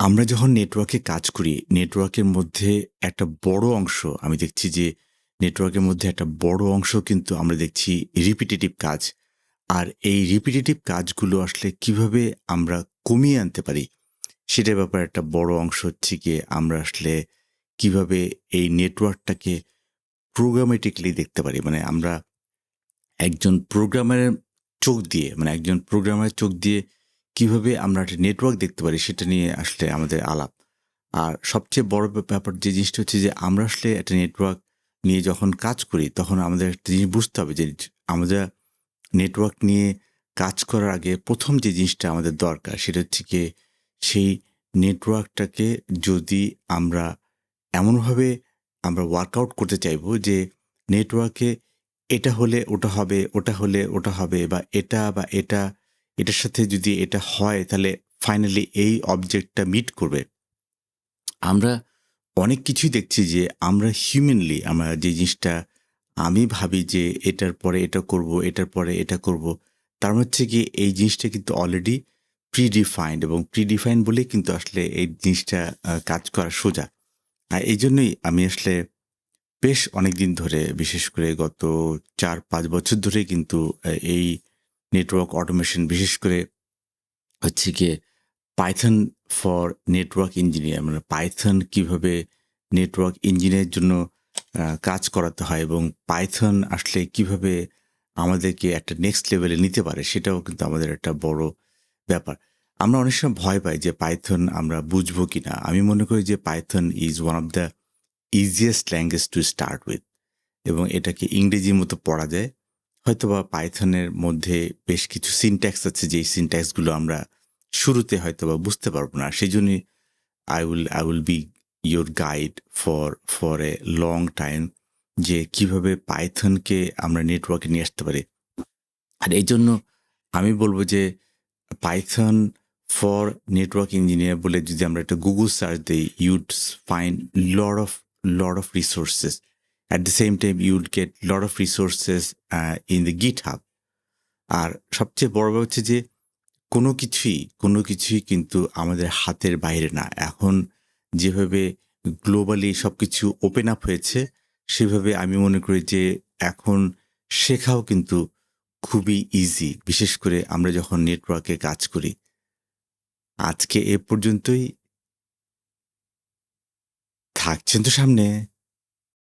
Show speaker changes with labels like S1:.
S1: আমরা যখন নেটওয়ার্কে কাজ করি, নেটওয়ার্কের মধ্যে একটা বড় অংশ আমি দেখছি যে নেটওয়ার্কের মধ্যে একটা বড় অংশ কিন্তু আমরা দেখছি রিপিটেটিভ কাজ। আর এই রিপিটেটিভ কাজগুলো আসলে কীভাবে আমরা কমিয়ে আনতে পারি, সেটার ব্যাপারে একটা বড় অংশ হচ্ছে গিয়ে আমরা আসলে কীভাবে এই নেটওয়ার্কটাকে প্রোগ্রামেটিক্যালি দেখতে পারি। মানে আমরা একজন প্রোগ্রামারের চোখ দিয়ে মানে একজন প্রোগ্রামারের চোখ দিয়ে কীভাবে আমরা একটা নেটওয়ার্ক দেখতে পারি সেটা নিয়ে আসলে আমাদের আলাপ। আর সবচেয়ে বড় ব্যাপার যে জিনিসটা হচ্ছে যে আমরা আসলে একটা নেটওয়ার্ক নিয়ে যখন কাজ করি তখন আমাদের একটা জিনিস বুঝতে হবে যে আমরা নেটওয়ার্ক নিয়ে কাজ করার আগে প্রথম যে জিনিসটা আমাদের দরকার সেটা হচ্ছে গিয়ে সেই নেটওয়ার্কটাকে যদি আমরা এমনভাবে আমরা ওয়ার্কআউট করতে চাইব যে নেটওয়ার্কে এটা হলে ওটা হবে, ওটা হলে ওটা হবে বা এটা বা এটা, এটার সাথে যদি এটা হয় তাহলে ফাইনালি এই অবজেক্টটা মিট করবে। আমরা অনেক কিছুই দেখছি যে আমরা হিউম্যানলি আমরা যে জিনিসটা আমি ভাবি যে এটার পরে এটা করব, এটার পরে এটা করব। তার মানে হচ্ছে গিয়ে এই জিনিসটা কিন্তু অলরেডি প্রি-ডিফাইন্ড এবং প্রি-ডিফাইন্ড বলেই কিন্তু আসলে এই জিনিসটা কাজ করা সোজা। আর এই জন্যই আমি আসলে বেশ অনেক দিন ধরে বিশেষ করে গত ৪-৫ বছর ধরেই কিন্তু এই নেটওয়ার্ক অটোমেশন বিশেষ করে হচ্ছে গিয়ে পাইথন ফর নেটওয়ার্ক ইঞ্জিনিয়ার মানে পাইথন কীভাবে নেটওয়ার্ক ইঞ্জিনের জন্য কাজ করাতে হয় এবং পাইথন আসলে কীভাবে আমাদেরকে একটা নেক্সট লেভেলে নিতে পারে, সেটাও কিন্তু আমাদের একটা বড় ব্যাপার। আমরা অনেক সময় ভয় পাই যে পাইথন আমরা বুঝব কিনা। আমি মনে করি যে Python is one of the easiest language to start with এবং এটাকে ইংরেজির মতো পড়া যায়। হয়তোবা পাইথনের মধ্যে বেশ কিছু সিনট্যাক্স আছে, যেই সিনট্যাক্সগুলো আমরা শুরুতে হয়তোবা বুঝতে পারব না। সেজন্যই I will I will be your guide for for a long time যে কীভাবে পাইথনকে আমরা নেটওয়ার্কে নিয়ে আসতে পারি। আর এই জন্য আমি বলব যে পাইথন ফর নেটওয়ার্ক ইঞ্জিনিয়ার বলে যদি আমরা একটা গুগল সার্চ দিই, you'd find lot of lot of resources. At the same time you'll get lot of resources uh in the GitHub. আর সবচেয়ে বড় ব্যাপার হচ্ছে যে কোনো কিছুই, কোনো কিছুই কিন্তু আমাদের হাতের বাইরে না। এখন যেভাবে গ্লোবালি সব কিছু ওপেন আপ হয়েছে সেভাবে আমি মনে করি যে এখন শেখাও কিন্তু খুবই ইজি। বিশেষ করে আমরা যখন নেটওয়ার্কে কাজ করি। আজকে এ পর্যন্তই। থাকছেন তো সামনে।